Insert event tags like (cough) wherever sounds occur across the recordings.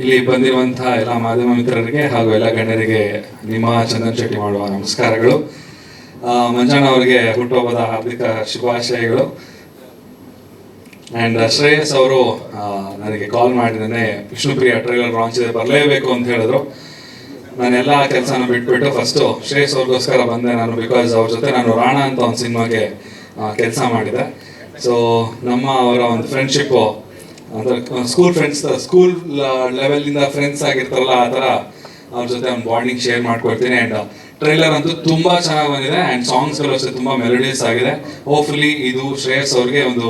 ಇಲ್ಲಿ ಬಂದಿರುವಂತಹ ಎಲ್ಲ ಮಾಧ್ಯಮ ಮಿತ್ರರಿಗೆ ಹಾಗೂ ಎಲ್ಲ ಗಣ್ಯರಿಗೆ ನಿಮ್ಮ ಚಂದನ್ ಶೆಟ್ಟಿ ಮಾಡುವ ನಮಸ್ಕಾರಗಳು. ಮಂಜಣ್ಣ ಅವರಿಗೆ ಹುಟ್ಟುಹಬ್ಬದ ಹಾರ್ದಿಕ ಶುಭಾಶಯಗಳು. ಆ್ಯಂಡ್ ಶ್ರೇಯಸ್ ಅವರು ನನಗೆ ಕಾಲ್ ಮಾಡಿದ್ದೇನೆ ವಿಷ್ಣುಪ್ರಿಯ ಟ್ರೈಲರ್ ಲಾಂಚ್ ಇದೆ ಬರಲೇಬೇಕು ಅಂತ ಹೇಳಿದ್ರು. ನಾನೆಲ್ಲ ಕೆಲಸನ ಬಿಟ್ಬಿಟ್ಟು ಫಸ್ಟು ಶ್ರೇಯಸ್ ಅವ್ರಿಗೋಸ್ಕರ ಬಂದೆ ನಾನು ಬಿಕಾಸ್ ಅವ್ರ ಜೊತೆ ನಾನು ರಾಣ ಅಂತ ಒಂದು ಸಿನಿಮಾಗೆ ಕೆಲಸ ಮಾಡಿದೆ. ಸೊ ನಮ್ಮ ಅವರ ಒಂದು ಫ್ರೆಂಡ್ಶಿಪ್ಪು ಸ್ಕೂಲ್ ಫ್ರೆಂಡ್ಸ್ ಸ್ಕೂಲ್ ಲೆವೆಲಿಂದ ಫ್ರೆಂಡ್ಸ್ ಆಗಿರ್ತಾರಲ್ಲ, ಆ ಥರ ಅವ್ರ ಜೊತೆ ಒಂದು ಬಾಂಡಿಂಗ್ ಶೇರ್ ಮಾಡ್ಕೊಳ್ತೀನಿ ಆ್ಯಂಡ್ ಟ್ರೈಲರ್ ಅಂತೂ ತುಂಬಾ ಚೆನ್ನಾಗಿ ಬಂದಿದೆ ಆ್ಯಂಡ್ ಸಾಂಗ್ಸ್ಗಳು ಅಷ್ಟೇ ತುಂಬಾ ಮೆಲೋಡಿಯಸ್ ಆಗಿದೆ. ಹೋಪ್ಫುಲಿ ಇದು ಶ್ರೇಯಸ್ ಅವ್ರಿಗೆ ಒಂದು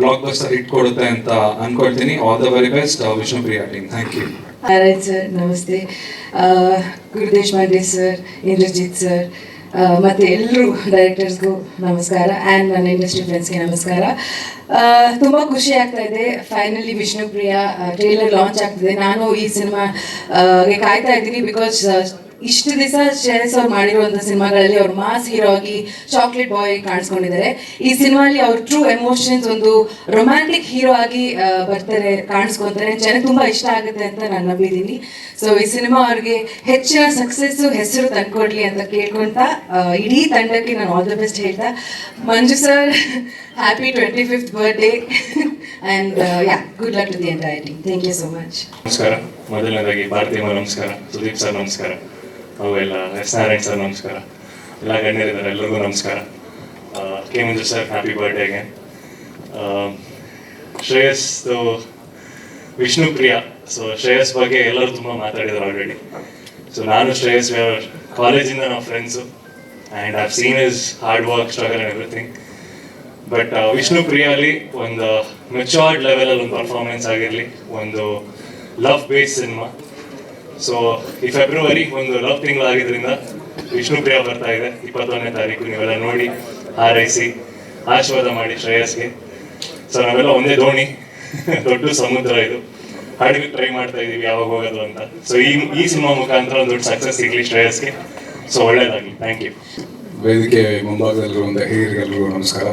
ಬ್ಲಾಕ್ ಬಸ್ಟರ್ ಹಿಟ್ ಕೊಡುತ್ತೆ ಅಂತ ಅನ್ಕೊಳ್ತೀನಿ. All the very best Vishnupriya team thank you sir ನಮಸ್ತೆ. ಗುರುದೇಶ್ ಪಾಂಡೆ ಸರ್ ಇಂದ್ರಜಿತ್ ಸರ್ ಮತ್ತೆ ಎಲ್ಲರೂ ಡೈರೆಕ್ಟರ್ಸ್ಗೂ ನಮಸ್ಕಾರ ಆ್ಯಂಡ್ ನನ್ನ ಇಂಡಸ್ಟ್ರಿ ಫ್ರೆಂಡ್ಸ್ಗೆ ನಮಸ್ಕಾರ. ತುಂಬ ಖುಷಿ ಆಗ್ತಾ ಇದೆ. ಫೈನಲಿ ವಿಷ್ಣುಪ್ರಿಯ ಟ್ರೇಲರ್ ಲಾಂಚ್ ಆಗ್ತಿದೆ. ನಾನು ಈ ಸಿನಿಮಾ ಕಾಯ್ತಾ ಇದ್ದೀನಿ ಬಿಕಾಸ್ ಇಷ್ಟು ದಿವಸ ಶ್ರೇಯಸ್ ಅವ್ರು ಮಾಡಿರುವಂತ ಸಿನಿಮಾಗಳಲ್ಲಿ ಅವ್ರು ಮಾಸ್ ಹೀರೋ ಆಗಿ ಚಾಕ್ಲೇಟ್ ಬಾಯ್ ಕಾಣಿಸ್ಕೊಂಡಿದ್ದಾರೆ. ಈ ಸಿನಿಮಾಲಿ ಅವ್ರ ಟ್ರೂ ಎಮೋಷನ್ಸ್ ಒಂದು ರೊಮ್ಯಾಂಟಿಕ್ ಹೀರೋ ಆಗಿ ಬರ್ತಾರೆ, ಕಾಣಿಸ್ಕೊಂತಾರೆ. ಜನಕ್ಕೆ ತುಂಬಾ ಇಷ್ಟ ಆಗುತ್ತೆ ಅಂತ ನಾನು ನಂಬಿದ್ದೀನಿ. ಸೊ ಈ ಸಿನಿಮಾ ಅವ್ರಿಗೆ ಹೆಚ್ಚಿನ ಸಕ್ಸಸ್ ಹೆಸರು ತಂದ್ಕೊಡ್ಲಿ ಅಂತ ಕೇಳ್ಕೊಂತ ಇಡೀ ತಂಡಕ್ಕೆ ನಾನು ಆಲ್ ದ ಬೆಸ್ಟ್ ಹೇಳ್ತಾ, Manju sir happy twenty fifth birthday and ya good luck to the entire team thank you so much ನಮಸ್ಕಾರ. ಮೊದಲನೇದಾಗಿ ಭಾರತೀಯ ನಮಸ್ಕಾರ. ಸುದೀಪ್ ಸರ್ ನಮಸ್ಕಾರ. ಎಲ್ಲ ಎಸ್ ನಾರಾಯಣ್ ಸರ್ ನಮಸ್ಕಾರ. ಎಲ್ಲ ಗಣ್ಯರಿದ್ದಾರೆ ಎಲ್ಲರಿಗೂ ನಮಸ್ಕಾರ. ಕೆ ಮಂಜು ಸರ್ ಹ್ಯಾಪಿ ಬರ್ಡೇಗೆ ಶ್ರೇಯಸ್ ವಿಷ್ಣು ಪ್ರಿಯ. ಸೊ ಶ್ರೇಯಸ್ ಬಗ್ಗೆ ಎಲ್ಲರೂ ತುಂಬ ಮಾತಾಡಿದ್ರು ಆಲ್ರೆಡಿ ಸೊ ನಾನು ಶ್ರೇಯಸ್ ಕಾಲೇಜಿಂದ ನಾವು friends and I've seen his hard work struggle and everything but Vishnu ಪ್ರಿಯಲ್ಲಿ ಒಂದು ಮೆಚೋರ್ಡ್ ಲೆವೆಲಲ್ಲಿ ಒಂದು ಪರ್ಫಾರ್ಮೆನ್ಸ್ ಆಗಿರಲಿ, ಒಂದು ಲವ್ ಬೇಸ್ ಸಿನಿಮಾ ಸೊ ಈ ಫೆಬ್ರವರಿ ಒಂದು ಲವ್ ತಿಂಗಳಾಗಿದ್ದರಿಂದ ವಿಷ್ಣು ಪ್ರಿಯ ಬರ್ತಾ ಇದೆ. ಇಪ್ಪತ್ತೊಂದನೇ ತಾರೀಕು ನೀವೆಲ್ಲ ನೋಡಿ ಹಾರೈಸಿ ಆಶೀರ್ವಾದ ಮಾಡಿ ಶ್ರೇಯಸ್ಗೆ ಸೊ ನಾವೆಲ್ಲ ಒಂದೇ ದೋಣಿ. (laughs) ದೊಡ್ಡ ಸಮುದ್ರ ಇದು. ಹಾಡಿಗೆ ಟ್ರೈ ಮಾಡ್ತಾ ಇದೀವಿ ಯಾವಾಗ ಹೋಗೋದು ಅಂತ. ಸೊ ಈ ಈ ಸಿನಿಮಾ ಮುಖಾಂತರ ಒಂದು ದೊಡ್ಡ ಸಕ್ಸಸ್ ಸಿಗ್ಲಿ ಶ್ರೇಯಸ್ಗೆ ಸೊ ಒಳ್ಳೇದಾಗಲಿ. ಥ್ಯಾಂಕ್ ಯು ವೇದಿಕೆ ಮುಂಭಾಗದಲ್ಲಿರುವಂಥ ಹಿರಿಯರಿಗೆಲ್ಲರಿಗೂ ನಮಸ್ಕಾರ.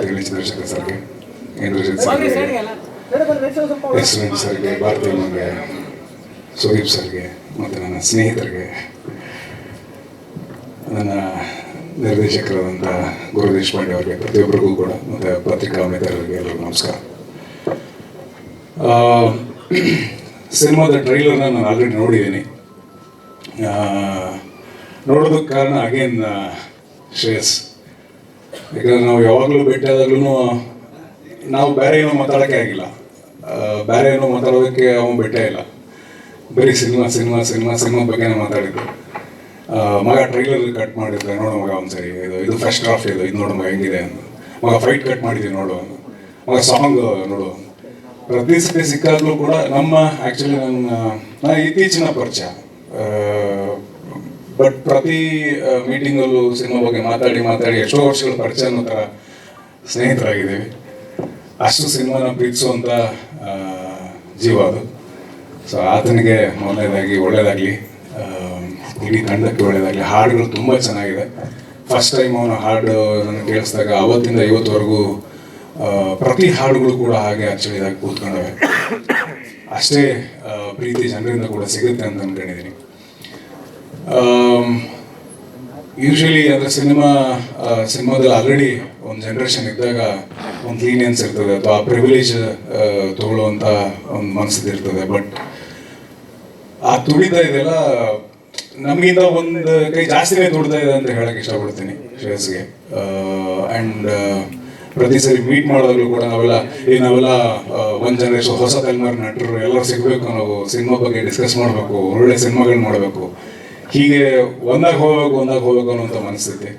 ಚಂದ್ರಶೇಖರ್ ಸರ್ಗೆ. ಇಂದ್ರಜಿತ್ ಸರ್ಗೆ ಭಾರತೀಯ ಮಂಗೆ. ಸುದೀಪ್ ಸರ್ಗೆ ಮತ್ತು ನನ್ನ ಸ್ನೇಹಿತರಿಗೆ ನನ್ನ ನಿರ್ದೇಶಕರಾದಂಥ ಗುರು ದೇಶಪಾಂಡೆ ಅವರಿಗೆ, ಪ್ರತಿಯೊಬ್ಬರಿಗೂ ಕೂಡ ಮತ್ತು ಪತ್ರಿಕಾ ಮಿತ್ರರಿಗೆ ಎಲ್ಲರಿಗೂ ನಮಸ್ಕಾರ. ಸಿನಿಮಾದ ಟ್ರೈಲರ್ನ ನಾನು ಆಲ್ರೆಡಿ ನೋಡಿದ್ದೀನಿ. ನೋಡೋದಕ್ಕೆ ಕಾರಣ ಅಗೇನ್ ಶ್ರೇಯಸ್. ಯಾಕಂದರೆ ನಾವು ಯಾವಾಗಲೂ ಭೇಟಿಯಾದಾಗ್ಲೂ ನಾವು ಬೇರೆ ಏನೋ ಮಾತಾಡೋಕ್ಕೆ ಆಗಿಲ್ಲ. ಬೇರೆ ಏನೋ ಮಾತಾಡೋದಕ್ಕೆ ಅವನು ಭೇಟೇ ಇಲ್ಲ ಬರೀ ಸಿನಿಮಾ ಸಿನಿಮಾ ಸಿನಿಮಾ ಸಿನಿಮಾ ಬಗ್ಗೆನೇ ಮಾತಾಡಿದ್ರು ಮಗ ಟ್ರೈಲರ್ ಕಟ್ ಮಾಡಿದ್ರೆ ನೋಡು ಮಗ ಒಂದ್ಸರಿ. ಇದು ಇದು ಫಸ್ಟ್ ಡ್ರಾಫ್ಟ್ ಇದು ಇದು ನೋಡು ಮಗ ಹೆಂಗಿದೆ ಅಂತ. ಮಗ ಫೈಟ್ ಕಟ್ ಮಾಡಿದ್ದೀವಿ ನೋಡು. ಮಗ ಸಾಂಗ್ ನೋಡು ಪ್ರತಿ ಸತಿ ಸಿಕ್ಕಾಗಲೂ ಕೂಡ ನಮ್ಮ ಆ್ಯಕ್ಚುಲಿ ನನ್ನ ನಾನು ಇತ್ತೀಚಿನ ಪರಿಚಯ. ಬಟ್ ಪ್ರತಿ ಮೀಟಿಂಗಲ್ಲೂ ಸಿನಿಮಾ ಬಗ್ಗೆ ಮಾತಾಡಿ ಮಾತಾಡಿ ಎಷ್ಟೋ ವರ್ಷಗಳ ಪರಿಚಯ ಅನ್ನೋ ಥರ ಸ್ನೇಹಿತರಾಗಿದ್ದೀವಿ. ಅಷ್ಟು ಸಿನಿಮಾನ ಪ್ರೀತಿಸುವಂಥ ಜೀವ ಅದು. ಸೊ ಆತನಿಗೆ ಮೊದಲನೇದಾಗಿ ಒಳ್ಳೆಯದಾಗಲಿ ಇಡೀ ತಂಡಕ್ಕೆ ಒಳ್ಳೆಯದಾಗಲಿ ಹಾಡುಗಳು ತುಂಬ ಚೆನ್ನಾಗಿದೆ. ಫಸ್ಟ್ ಟೈಮ್ ಅವನು ಹಾಡು ನನಗೆ ಕೇಳಿಸಿದಾಗ ಅವತ್ತಿಂದ ಇವತ್ತುವರೆಗೂ ಪ್ರತಿ ಹಾಡುಗಳು ಕೂಡ ಹಾಗೆ ಅಚ್ಚಳಿದಾಗಿ ಕೂತ್ಕೊಂಡವೆ. ಅಷ್ಟೇ ಪ್ರೀತಿ ಜನರಿಂದ ಕೂಡ ಸಿಗುತ್ತೆ ಅಂತ ಅಂದ್ಕೊಂಡಿದ್ದೀನಿ ಯೂಶ್ವಲಿ ಅಂದರೆ ಸಿನಿಮಾ ಸಿನಿಮಾದಲ್ಲಿ ಆಲ್ರೆಡಿ ಒಂದು ಜನ್ರೇಷನ್ ಇದ್ದಾಗ ಒಂದು ಲೀನಿಯನ್ಸ್ ಇರ್ತದೆ, ಅಥವಾ ಪ್ರಿವಿಲೇಜ್ ತಗೊಳ್ಳುವಂಥ ಒಂದು ಮನಸ್ಸಿದ್ದಿರ್ತದೆ ಇರ್ತದೆ. ಬಟ್ ಆ ತುಡಿತ ಇದೆಲ್ಲ ನಮಗಿಂತ ಒಂದು ಕೈ ಜಾಸ್ತಿನೇ ತುಡಿತಾ ಇದೆ ಅಂತ ಹೇಳಕ್ ಇಷ್ಟಪಡ್ತೀನಿ ಶ್ರೇಯಸ್ಗೆ ಅಂಡ್ ಪ್ರತಿ ಸರಿ ಮೀಟ್ ಮಾಡೋದಾಗ್ಲೂ ಕೂಡ ನಾವೆಲ್ಲ, ಈ ನಾವೆಲ್ಲ ಒಂದು ಜನರೇಷನ್ ಹೊಸ ತಲೆಮಾರು ನಟರು ಎಲ್ಲರೂ ಸಿಗಬೇಕು ನಾವು ಸಿನಿಮಾ ಬಗ್ಗೆ ಡಿಸ್ಕಸ್ ಮಾಡಬೇಕು, ಒಳ್ಳೆ ಸಿನಿಮಾಗಳು ಮಾಡಬೇಕು. ಹೀಗೆ ಒಂದಾಗ ಹೋಗ್ಬೇಕು ಒಂದಾಗ ಹೋಗ್ಬೇಕು ಅನ್ನೋಂಥ ಮನಸ್ಥಿತಿ.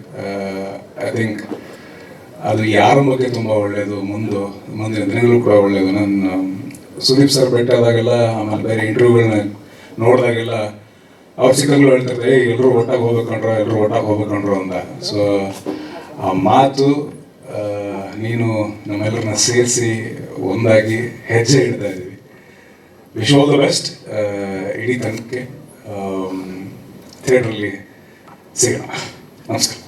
ಐ ಥಿಂಕ್ ಅದು ಯಾರ ಬಗ್ಗೆ ತುಂಬ ಒಳ್ಳೆಯದು ಮುಂದೆ, ಮುಂದಿನ ದಿನಗಳು ಕೂಡ ಒಳ್ಳೆಯದು ನಾನು ಸುದೀಪ್ ಸರ್ ಭೇಟಿಯಾದಾಗೆಲ್ಲ ಆಮೇಲೆ ಬೇರೆ ಇಂಟರ್ವ್ಯೂಗಳನ್ನ ನೋಡಿದಾಗೆಲ್ಲ ಅವ್ರು ಸಿಕ್ಕಂಗ್ಳು ಹೇಳ್ತಿರ್ತಾರೆ ಎಲ್ಲರೂ ಒಟ್ಟಾಗಿ ಹೋಗ್ಬೇಕಂಡ್ರು ಎಲ್ಲರೂ ಒಟ್ಟಾಗಿ ಹೋಗ್ಬೇಕಂಡ್ರು ಅಂತ ಸೊ ಆ ಮಾತು ನೀನು ನಮ್ಮೆಲ್ಲರನ್ನ ಸೇರಿಸಿ ಒಂದಾಗಿ ಹೆಜ್ಜೆ ಇಡ್ತಾ ಇದ್ದೀವಿ. ವಿಶ್ ಆಲ್ ದ ಬೆಸ್ಟ್ ಇಡೀ ತನಕ್ಕೆ ಥಿಯೇಟ್ರಲ್ಲಿ ಸಿಗೋಣ. ನಮಸ್ಕಾರ.